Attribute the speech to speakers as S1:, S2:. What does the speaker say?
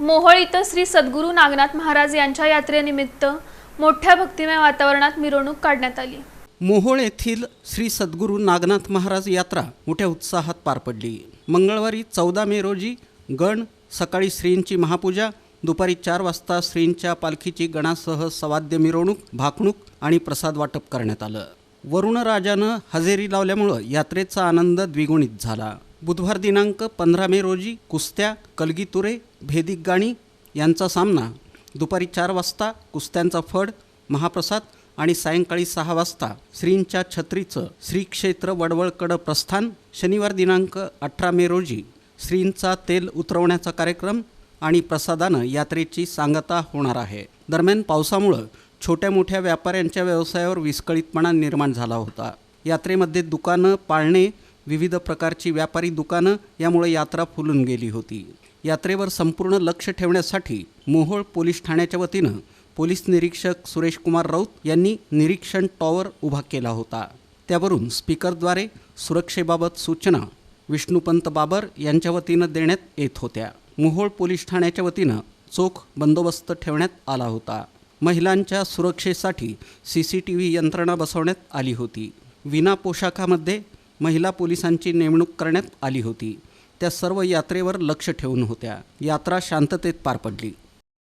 S1: मोहोळ इथं श्री सद्गुरू नागनाथ महाराज यांच्या यात्रेनिमित्त मोठ्या भक्तिमय वातावरणात मिरवणूक काढण्यात आली.
S2: मोहोळ येथील श्री सद्गुरू नागनाथ महाराज यात्रा मोठ्या उत्साहात पार पडली. मंगळवारी चौदा मे रोजी गण सकाळी श्रींची महापूजा दुपारी चार वाजता श्रींच्या पालखीची गणासह सवाद्य मिरवणूक भाकणूक आणि प्रसाद वाटप करण्यात आलं. वरुणराजानं हजेरी लावल्यामुळं यात्रेचा आनंद द्विगुणित झाला. बुधवार दिनांक पंधरा मे रोजी कुस्त्या कलगीतुरे भेदिक गाणी यांचा सामना. दुपारी चार वाजता कुस्त्यांचा फड महाप्रसाद आणि सायंकाळी सहा वाजता श्रींच्या छत्रीचं श्रीक्षेत्र वडवळकड वडवळकडं प्रस्थान शनिवार दिनांक अठरा मे रोजी. श्रींचा तेल उतरवण्याचा कार्यक्रम आणि प्रसादानं यात्रेची सांगता होणार आहे. दरम्यान पावसामुळं छोट्या मोठ्या व्यापाऱ्यांच्या व्यवसायावर विस्कळीतपणा निर्माण झाला होता. यात्रेमध्ये दुकानं पाळणे विविध प्रकारची व्यापारी दुकानं यामुळे यात्रा फुलून गेली होती. यात्रेवर संपूर्ण लक्ष ठेवण्यासाठी मोहोळ पोलीस ठाण्याच्या वतीनं पोलीस निरीक्षक सुरेश कुमार राऊत यांनी निरीक्षण टॉवर उभा केला होता. त्यावरून स्पीकरद्वारे सुरक्षेबाबत सूचना विष्णुपंत बाबर यांच्या वतीनं देण्यात येत होत्या. मोहोळ पोलीस ठाण्याच्या वतीनं चोख बंदोबस्त ठेवण्यात आला होता. महिलांच्या सुरक्षेसाठी सी सी टी व्ही यंत्रणा बसवण्यात आली होती. विना पोशाखामध्ये महिला पोलिसांची नेमणूक करण्यात आली होती. त्या सर्व यात्रेवर लक्ष ठेवून होत्या. यात्रा शांततेत पार पडली.